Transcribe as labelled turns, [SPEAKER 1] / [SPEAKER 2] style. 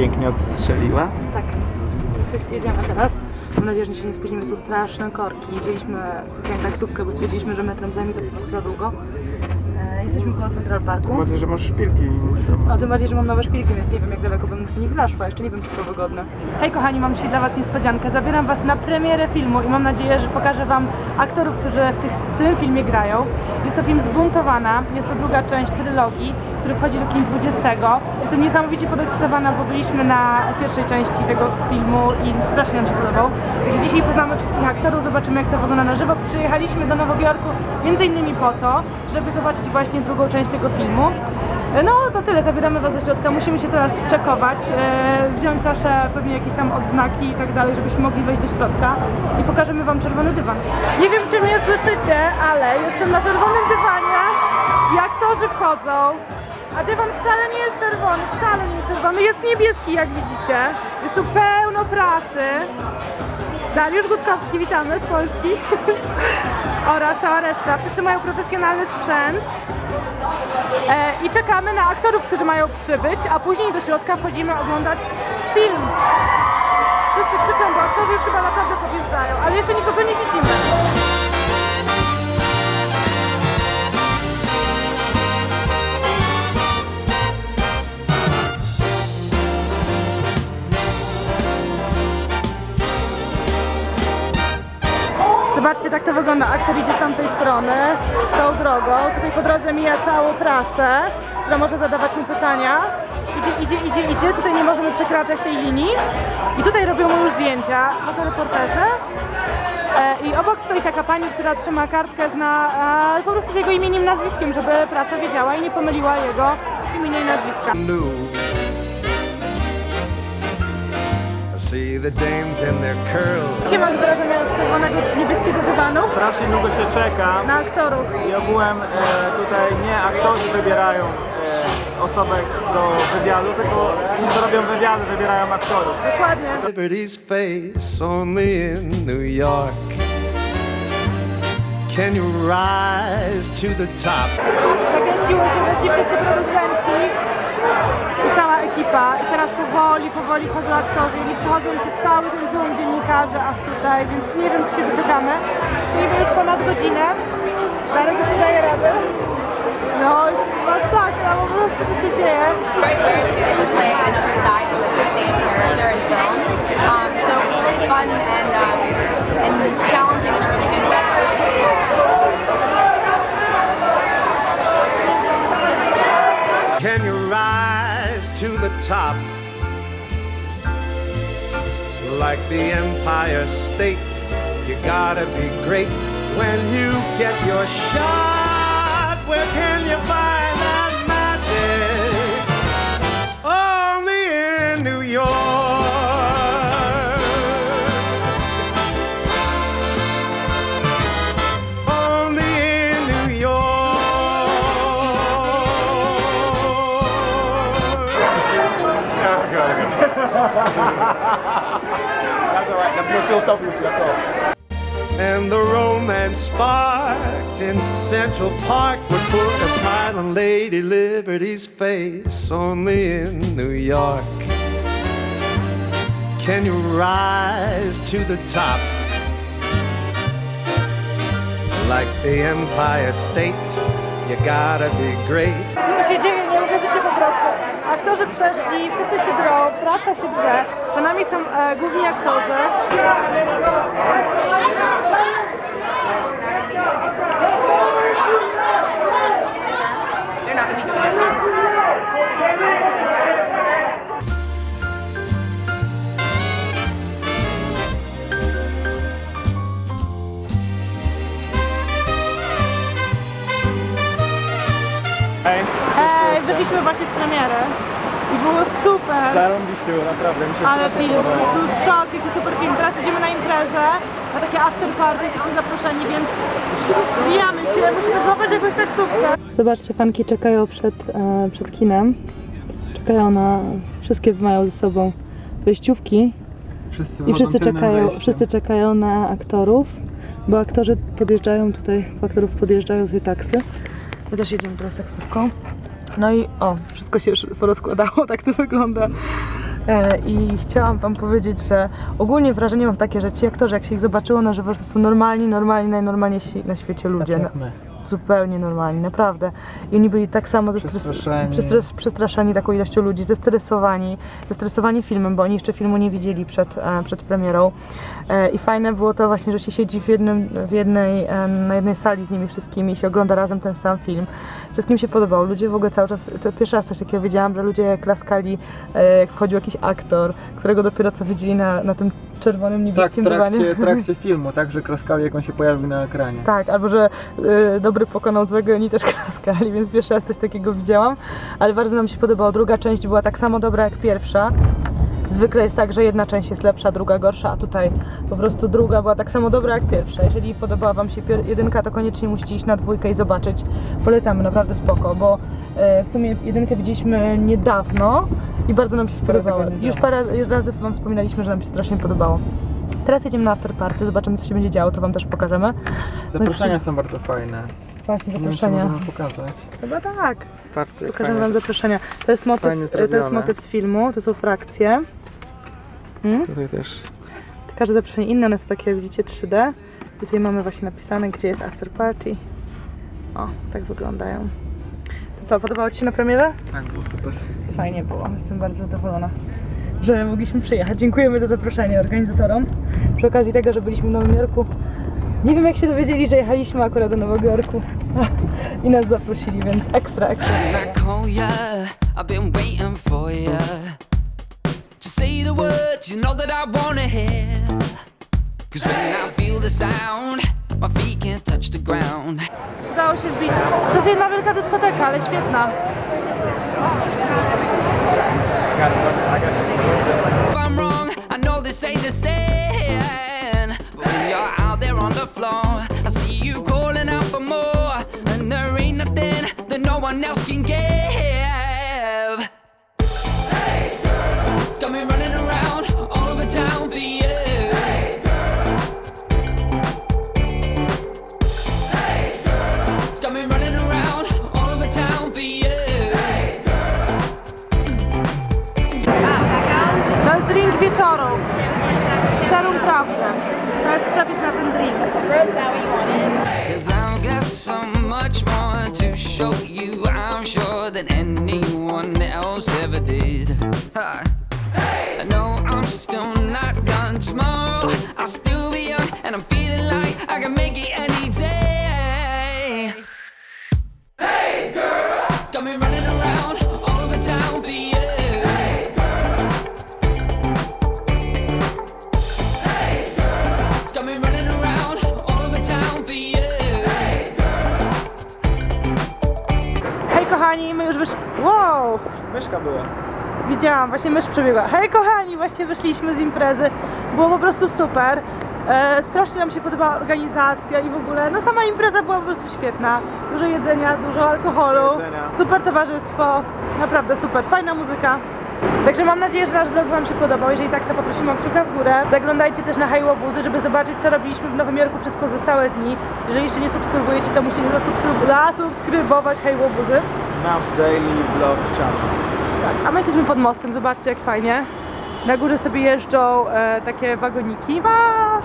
[SPEAKER 1] pięknie odstrzeliła.
[SPEAKER 2] Tak, Jesteś, jedziemy teraz. Mam nadzieję, że się nie spóźnimy, są straszne korki. Wzięliśmy specjalnie taksówkę, bo stwierdziliśmy, że metrem zajmie to po prostu za długo. E, jesteśmy koło Central Parku.
[SPEAKER 1] Bardziej, że masz szpilki. Tam.
[SPEAKER 2] O tym bardziej, że mam nowe szpilki, więc nie wiem jak daleko bym w nich zaszła. Jeszcze nie wiem, czy są wygodne. Hej kochani, mam dzisiaj dla Was niespodziankę. Zabieram Was na premierę filmu i mam nadzieję, że pokażę Wam aktorów, którzy w, tych, w tym filmie grają. Jest to film Zbuntowana. Jest to druga część trylogii, który wchodzi do kin 20. Jestem niesamowicie podekscytowana, bo byliśmy na pierwszej części tego filmu i strasznie nam się podobał. Także dzisiaj poznamy wszystkich aktorów, zobaczymy jak to wygląda na żywo. Przyjechaliśmy do Nowego Jorku między innymi po to, żeby zobaczyć właśnie drugą część tego filmu. No to tyle, zabieramy Was do środka, musimy się teraz czekować, e, wziąć nasze pewnie jakieś tam odznaki i tak dalej, żebyśmy mogli wejść do środka i pokażemy Wam czerwony dywan. Nie wiem czy mnie słyszycie, ale jestem na czerwonym dywanie i aktorzy wchodzą, a dywan wcale nie jest czerwony, wcale nie jest czerwony, jest niebieski jak widzicie, jest tu pełno prasy. Dariusz Gutkowski, witamy z Polski oraz cała reszta, wszyscy mają profesjonalny sprzęt. E, I czekamy na aktorów, którzy mają przybyć, a później do środka wchodzimy oglądać film. Wszyscy krzyczą, bo aktorzy już chyba naprawdę podjeżdżają, ale jeszcze nikogo nie widzimy. Zobaczcie, tak to wygląda. Aktor idzie z tamtej strony, tą drogą. Tutaj po drodze mija całą prasę, która może zadawać mu pytania. Idzie, idzie, idzie, idzie. Tutaj nie możemy przekraczać tej linii. I tutaj robią mu już zdjęcia fotoreporterzy. E, I obok stoi taka pani, która trzyma kartkę na, e, po prostu z jego imieniem, nazwiskiem, żeby prasa wiedziała i nie pomyliła jego imienia i nazwiska.
[SPEAKER 3] new. See the dames in their curls.
[SPEAKER 2] Jakie masz wrażenie od czerwonego niebieskiego dywanu
[SPEAKER 1] Strasznie długo się czeka
[SPEAKER 2] na aktorów?
[SPEAKER 1] i ogółem e, tutaj nie aktorzy wybierają e, osobę do wywiadu, tylko ci, co robią wywiady, wybierają aktorów.
[SPEAKER 2] Dokładnie.
[SPEAKER 3] Liberty's face only in New York. Can you rise to the top?
[SPEAKER 2] Zakręciło się weszli wszyscy producenci ekipa. I teraz powoli, powoli chodzą aktorzy i przechodzą przez cały ten tłum dziennikarzy aż tutaj, więc nie wiem, czy się doczekamy. Stoimy już ponad godzinę. Darek już daje rady. No, jest masakra, po prostu to się dzieje.
[SPEAKER 4] right where to play another side of the same character
[SPEAKER 3] top? Like the Empire State, you gotta be great when you get your shot. Where can you find And the romance sparked in Central Park would put a smile on Lady Liberty's face only in New York. Can you rise to the top? Like the Empire State, you gotta be great.
[SPEAKER 2] Przeszli, wszyscy się drą, praca się drze. Za nami są e, główni aktorzy.
[SPEAKER 1] Hej,
[SPEAKER 2] wyszliśmy właśnie z premiery i było super.
[SPEAKER 1] zarąbiście było, naprawdę, mi się
[SPEAKER 2] Ale
[SPEAKER 1] strasznie
[SPEAKER 2] film, po
[SPEAKER 1] podobało.
[SPEAKER 2] prostu szok, jaki super film. Teraz idziemy na imprezę, na takie after party, jesteśmy zaproszeni, więc zwijamy się, musimy złapać jakąś taksówkę. Zobaczcie, fanki czekają przed, e, przed kinem. Czekają na, wszystkie mają ze sobą wejściówki
[SPEAKER 1] Wszyscy
[SPEAKER 2] i wszyscy czekają, wszyscy czekają na aktorów, bo aktorzy podjeżdżają tutaj, po aktorów podjeżdżają tutaj taksy. My też jedziemy teraz taksówką. No i o, wszystko się już porozkładało, tak to wygląda. E, I chciałam Wam powiedzieć, że ogólnie wrażenie mam takie, że ci aktorzy, jak się ich zobaczyło na żywo, to są normalni, normalni, najnormalniejsi na świecie ludzie.
[SPEAKER 1] jak my.
[SPEAKER 2] Zupełnie normalni, naprawdę. I oni byli tak samo
[SPEAKER 1] Przestraszeni.
[SPEAKER 2] przestres- przestraszeni taką ilością ludzi, zestresowani, zestresowani filmem, bo oni jeszcze filmu nie widzieli przed, e, przed premierą. E, I fajne było to właśnie, że się siedzi w, jednym, w jednej, na jednej sali z nimi wszystkimi i się ogląda razem ten sam film. Wszystkim się podobał. Ludzie w ogóle cały czas, to pierwszy raz coś takiego wiedziałam, że ludzie klaskali, e, jak wchodził jakiś aktor, którego dopiero co widzieli na, na tym czerwonym
[SPEAKER 5] Tak,
[SPEAKER 2] niebieskim dywanie.
[SPEAKER 5] trakcie, trakcie filmu, tak, że klaskali jak on się pojawił na ekranie.
[SPEAKER 2] Tak, albo że y, dobry pokonał złego i oni też klaskali, więc pierwszy raz coś takiego widziałam, ale bardzo nam się podobało. Druga część była tak samo dobra jak pierwsza. Zwykle jest tak, że jedna część jest lepsza, druga gorsza, a tutaj po prostu druga była tak samo dobra jak pierwsza. Jeżeli podobała Wam się jedynka, to koniecznie musicie iść na dwójkę i zobaczyć. Polecamy, naprawdę spoko, bo e, w sumie jedynkę widzieliśmy niedawno i bardzo nam się spodobało. Już parę razy Wam wspominaliśmy, że nam się strasznie podobało. Teraz jedziemy na afterparty, zobaczymy co się będzie działo, to Wam też pokażemy.
[SPEAKER 5] Zaproszenia są bardzo fajne.
[SPEAKER 2] Właśnie,
[SPEAKER 5] Nie wiem,
[SPEAKER 2] zaproszenia.
[SPEAKER 5] możemy pokazać.
[SPEAKER 2] Chyba tak.
[SPEAKER 5] Patrzcie,
[SPEAKER 2] Pokażemy wam zaproszenia. To jest motyw,
[SPEAKER 5] fajnie
[SPEAKER 2] to jest motyw z filmu, to są frakcje. Hmm?
[SPEAKER 5] Tutaj też.
[SPEAKER 2] Każde zaproszenie inne, one są takie, widzicie, 3D. I tutaj mamy właśnie napisane, gdzie jest after party. O, tak wyglądają. To co, podobało Ci się na premierę?
[SPEAKER 5] Tak, było super.
[SPEAKER 2] Fajnie było, jestem bardzo zadowolona, że mogliśmy przyjechać. Dziękujemy za zaproszenie organizatorom. Przy okazji tego, że byliśmy w Nowym Jorku. Nie wiem jak się dowiedzieli, że jechaliśmy akurat do Nowego Jorku i nas zaprosili, więc ekstra, ekstra.
[SPEAKER 6] Ground.
[SPEAKER 2] Udało się wbić. To jest jedna wielka dyskoteka, ale świetna.
[SPEAKER 6] I'm wrong, I know this ain't the stand. Else can give. Me running around all over town for you. Got me running around all over town for you.
[SPEAKER 2] Wieczoru. Serum prawdę. Na ten drink.
[SPEAKER 6] Cause I've got so much more to show you, I'm sure, than anyone else ever did. I know I'm still not done tomorrow. I'll still
[SPEAKER 5] Myszka była.
[SPEAKER 2] Widziałam, właśnie mysz przebiegła. Hej kochani, właśnie wyszliśmy z imprezy. Było po prostu super. E, strasznie nam się podobała organizacja i w ogóle, no sama impreza była po prostu świetna. Dużo jedzenia, dużo alkoholu,
[SPEAKER 1] Dużo jedzenia.
[SPEAKER 2] super towarzystwo, naprawdę super, fajna muzyka. Także mam nadzieję, że nasz vlog Wam się podobał. Jeżeli tak, to poprosimy o kciuka w górę. Zaglądajcie też na Highwobuzy, żeby zobaczyć, co robiliśmy w Nowym Jorku przez pozostałe dni. Jeżeli jeszcze nie subskrybujecie, to musicie zasubskryb- zasubskrybować Highwobuzy.
[SPEAKER 1] Nasz daily vlog channel.
[SPEAKER 2] A my jesteśmy pod mostem, zobaczcie jak fajnie. Na górze sobie jeżdżą e, takie wagoniki. Pa!